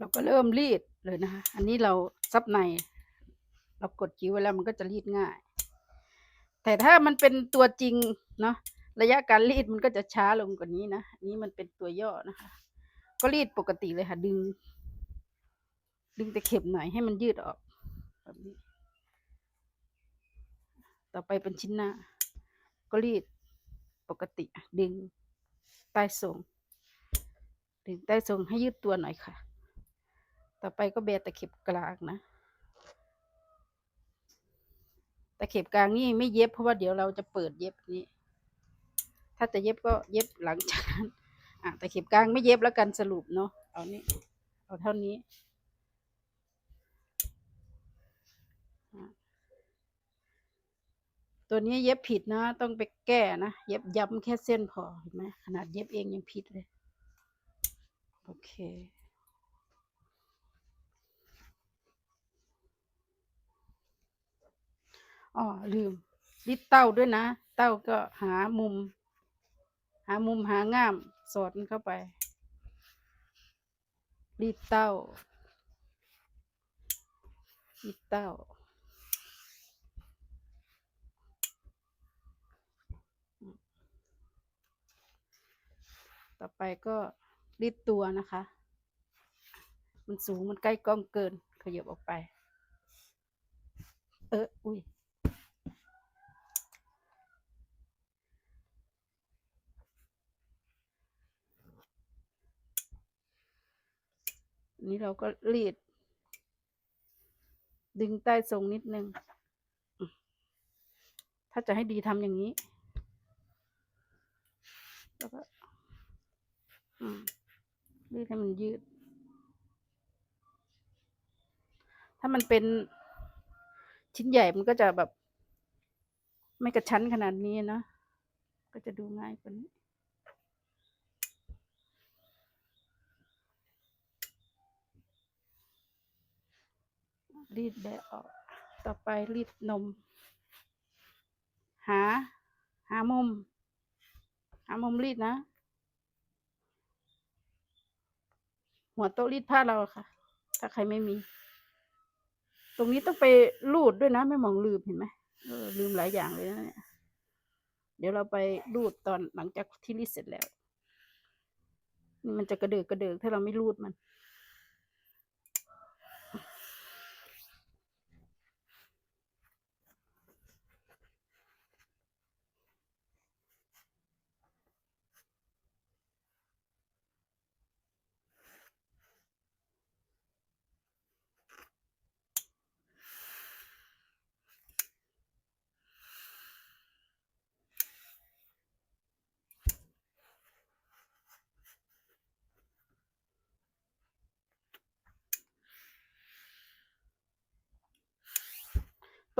เราก็เริ่มรีดเลยนะคะ อันนี้เราซับใน เรากดกิ้วไว้แล้วมันก็จะรีดง่าย แต่ถ้ามันเป็นตัวจริงเนาะระยะการรีดมันก็จะช้าลงกว่านี้นะอันนี้มันเป็นตัวย่อนะคะ ก็รีดปกติเลยค่ะ ดึง ดึงแตะเข็บหน่อยให้มันยืดออกแบบนี้ ต่อไปเป็นชิ้นหน้า ก็รีดปกติดึงใต้ทรงดึงใต้ทรงให้ยืดตัวหน่อยค่ะ ต่อไปก็แบตะเข็บกลางนะตะเข็บกลางนี่ไม่เย็บเพราะว่าเดี๋ยวเราจะเปิดเย็บนี้ ถ้าจะเย็บก็เย็บหลังจากนั้นอะตะเข็บกลางไม่เย็บแล้วกันสรุปเนาะเอานี่เอาเท่านี้ตัวนี้เย็บผิดนะ ต้องไปแก้นะ เย็บย้ำแค่เส้นพอเห็นไหมขนาดเย็บเองยังผิดเลย โอเค อ๋อลืมลิดเต้าด้วยนะ เต้าก็หามุม หามุมหาง่ามสอดมันเข้าไปรีดเต้ารีดเต้าต่อไปก็รีดตัวนะคะ มันสูงมันใกล้กล้องเกินขยับออกไป เออ อุ้ย นี้เราก็รีด ดึงใต้ทรงนิดนึง ถ้าจะให้ดีทำอย่างนี้ แล้วก็อืมรีดให้มันยืด ถ้ามันเป็นชิ้นใหญ่มันก็จะแบบ ไม่กระชั้นขนาดนี้นะ ก็จะดูง่ายกว่านี้ รีดแบะออก ต่อไปรีดนม หา หามุม หามุมรีดนะ หัวโต๊ะรีดผ้าเราค่ะ ถ้าใครไม่มี ตรงนี้ต้องไปรูดด้วยนะ ไม่มองลืมเห็นไหมออลืมหลายอย่างเลยนะเนี่ยเดี๋ยวเราไปรูดตอนหลังจากที่รีดเสร็จแล้ว นี่มันจะกระเดิกกระเดิกถ้าเราไม่รูดมัน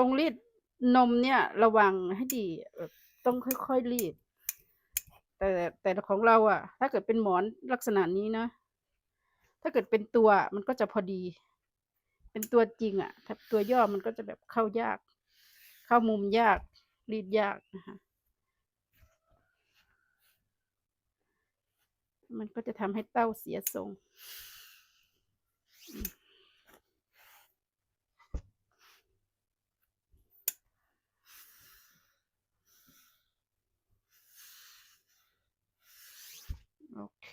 รงรีดนมเนี่ยระวังให้ดีต้องค่อยๆรีด แต่แต่ของเราอะถ้าเกิดเป็นหมอนลักษณะนี้นะ ถ้าเกิดเป็นตัวมันก็จะพอดี เป็นตัวจริงอะถ้าตัวย่อมันก็จะแบบเข้ายาก เข้ามุมยากรีดยากนะคะมันก็จะทำให้เต้าเสียทรง โอเค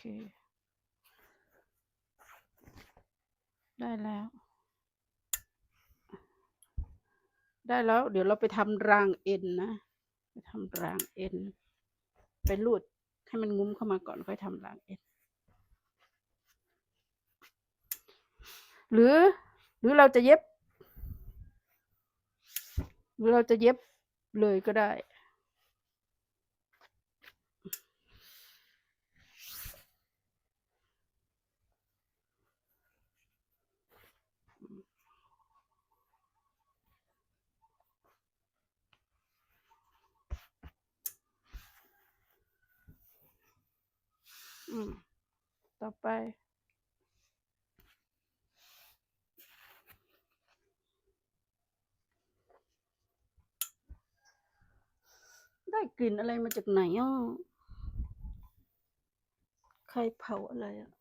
ได้แล้ว ได้แล้ว เดี๋ยวเราไปทำรางเอ็นนะ ไปทำรางเอ็น ไปรูดให้มันงุ้มเข้ามาก่อนค่อยทำรางเอ็น หรือ หรือเราจะเย็บ หรือเราจะเย็บเลยก็ได้ อืม ต่อไป ได้กลิ่นอะไรมาจากไหนอะ ใครเผาอะไรอะ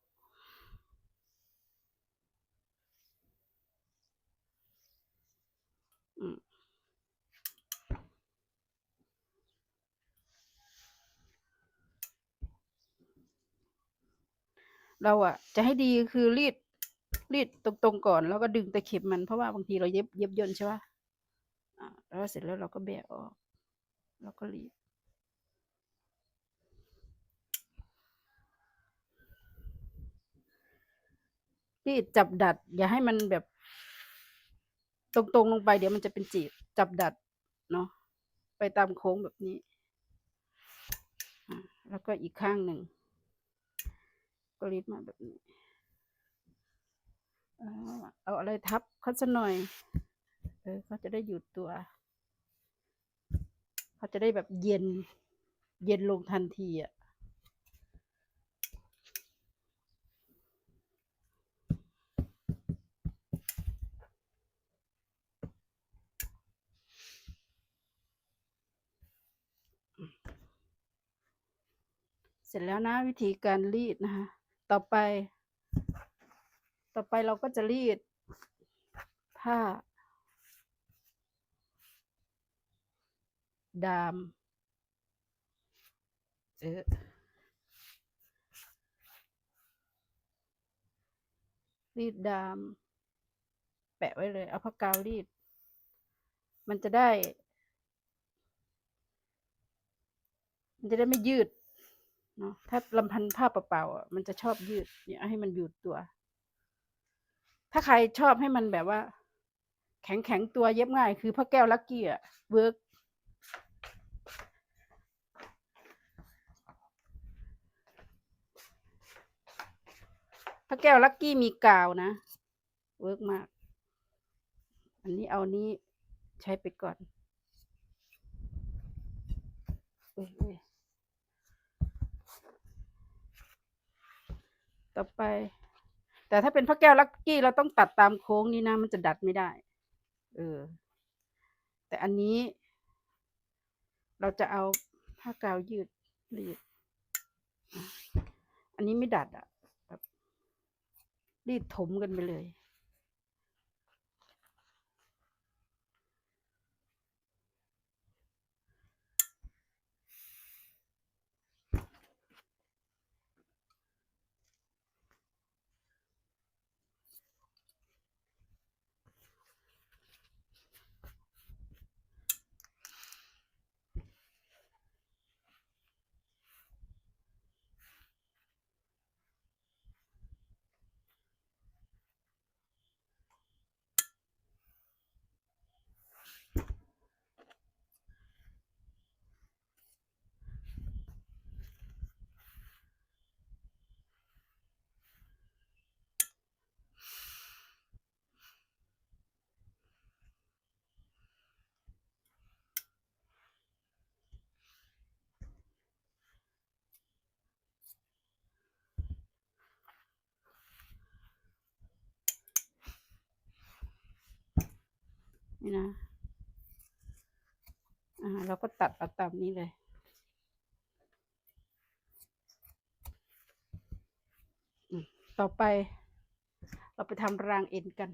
เราอะ จะให้ดีคือรีดรีดตรงๆก่อน แล้วก็ดึงตะเข็บมันเพราะว่าบางทีเราเย็บเย็บย่นใช่ปะอ่าแล้วเสร็จแล้วเราก็แบะออก แล้วก็รีดรีดจับดัด อย่าให้มันแบบ ตรงๆลงไปเดี๋ยวมันจะเป็นจีบจับดัดเนาะไปตามโค้งแบบนี้ แล้วก็อีกข้างหนึ่ง ก็รีดมาแบบนี้เอาเอาอะไรทับเขาสักหน่อย เออเขาจะได้อยู่ตัว เขาจะได้แบบเย็น เย็นลงทันทีอะเสร็จแล้วนะวิธีการรีดนะคะ ต่อไป ต่อไปเราก็จะรีดผ้า ดาม เออรีดดาม แปะไว้เลย เอาผ้ากาวรีด มันจะได้ มันจะได้ไม่ยืด เนาะถ้าลำพันผ้าเปล่าๆอะมันจะชอบยืดเนี่ยให้มันอยู่ตัว ถ้าใครชอบให้มันแบบว่า แข็งแข็งๆตัวเย็บง่าย คือผ้าแก้วลักกี้อะเวิร์กผ้าแก้วลักกี้มีกาวนะ เวิร์กมาก อันนี้เอานี้ใช้ไปก่อนเอ้ยเอ้ย ต่อไป แต่ถ้าเป็นพระแก้วลักกี้เราต้องตัดตามโค้งนี้นะ มันจะดัดไม่ได้ เออ แต่อันนี้ เราจะเอาผ้ากาวยืดรีด อันนี้ไม่ดัดอะ่ะแบบรีดถมกันไปเลย นี่นะ อ่าเราก็ตัดเอาตามนี้เลย ต่อไป เราไปทำรางเอ็นกัน